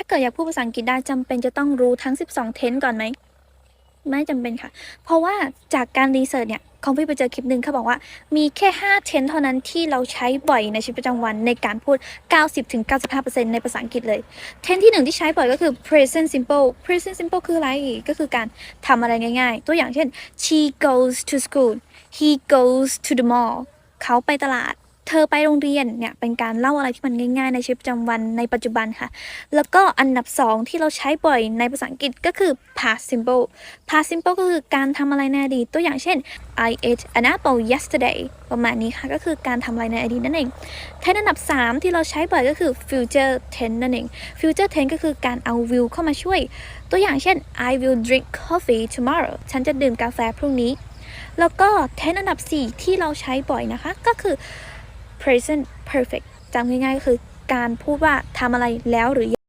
ถ้าเกิดอยากพูดภาษาอังกฤษได้จำเป็นจะต้องรู้ทั้ง 12 เทนก่อนไหม ไม่จำเป็นค่ะ เพราะว่าจากการรีเสิร์ชเนี่ยของพี่ไปเจอคลิปหนึ่งเขาบอกว่า มีแค่ 5 เทนเท่านั้นที่เราใช้บ่อยในชีวิตประจำวันในการพูด 90-95%ในภาษาอังกฤษเลย เทนที่หนึ่งที่ใช้บ่อยก็คือ present simple present simple คืออะไร ก็คือการทำอะไรง่ายๆ ตัวอย่างเช่น she goes to school he goes to the mall เขาไปตลาด เธอไปโรงเรียนเนี่ยเป็นการเล่าอะไรที่มันง่ายๆ ในชีวิตประจำวันในปัจจุบันค่ะ แล้วก็อันดับสองที่เราใช้บ่อยในภาษาอังกฤษก็คือ past simple past simple ก็คือการทำอะไรในอดีตตัวอย่างเช่น I ate an apple yesterday ประมาณนี้ค่ะ ก็คือการทำอะไรในอดีตนั่นเองเทนอันดับ 3 ที่เราใช้บ่อยก็คือ future tense นั่นเอง future tense ก็คือการเอา will เข้ามาช่วย ตัวอย่างเช่น I will drink coffee tomorrow ฉันจะดื่มกาแฟพรุ่งนี้ แล้วก็เทนอันดับ 4 ที่เราใช้บ่อยนะคะ ก็คือ present perfect จำง่ายๆก็คือการพูดว่าทำอะไรแล้วหรือ